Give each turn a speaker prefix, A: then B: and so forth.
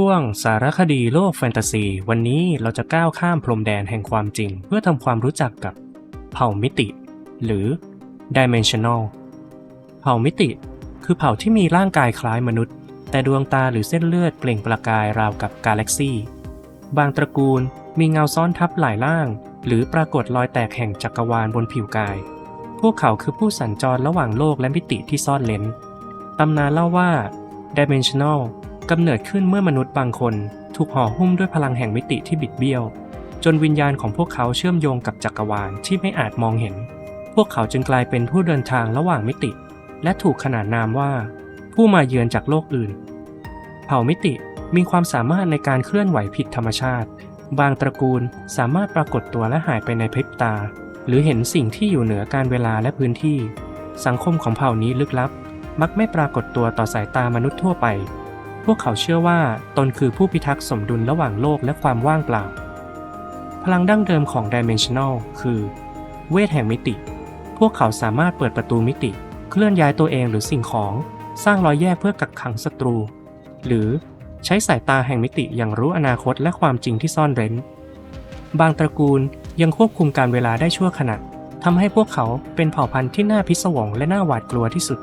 A: ช่วงสารคดีโลกแฟนตาซี วันนี้เราจะก้าวข้ามพรมแดนแห่งความจริง เพื่อทำความรู้จักกับเผ่ามิติ หรือ Dimensional เผ่ามิติ คือเผ่าที่มีร่างกายคล้ายมนุษย์ แต่ดวงตาหรือเส้นเลือดเปล่งประกายราวกับกาแล็กซี่ บางตระกูลมีเงาซ้อนทับหลายล่าง หรือปรากฏรอยแตกแห่งจักรวาลบนผิวกาย พวกเขาคือผู้สัญจรระหว่างโลกและมิติที่ซ่อนเลนตำนานเล่าว่า Dimensional กำเนิดขึ้นเมื่อมนุษย์บางคน ถูกห่อหุ้มด้วยพลังแห่งมิติที่บิดเบี้ยว จนวิญญาณของพวกเขาเชื่อมโยงกับจักรวาลที่ไม่อาจมองเห็น พวกเขาจึงกลายเป็นผู้เดินทางระหว่างมิติ และถูกขนานนามว่า ผู้มาเยือนจากโลกอื่น เผ่ามิติมีความสามารถในการเคลื่อนไหวผิดธรรมชาติ บางตระกูลสามารถปรากฏตัวและหายไปในพริบตา หรือเห็นสิ่งที่อยู่เหนือการเวลาและพื้นที่ สังคมของเผ่านี้ลึกลับ มักไม่ปรากฏตัวต่อสายตามนุษย์ทั่วไป วกเขาเชื่อว่าตนคือผู้พิทักษ์สมดุลระหว่างโลกและความว่างเปล่า พลังดั้งเดิมของ Dimensional คือ เวทแห่งมิติ พวกเขาสามารถเปิดประตูมิติ เคลื่อนย้ายตัวเองหรือสิ่งของ สร้างรอยแยกเพื่อกักขังศัตรู หรือใช้สายตาแห่งมิติอย่างรู้อนาคตและความจริงที่ซ่อนเร้น บางตระกูลยังควบคุมการเวลาได้ชั่วขณะทำให้พวกเขาเป็นเผ่าพันธุ์ที่น่าพิศวงและน่าหวาดกลัวที่สุด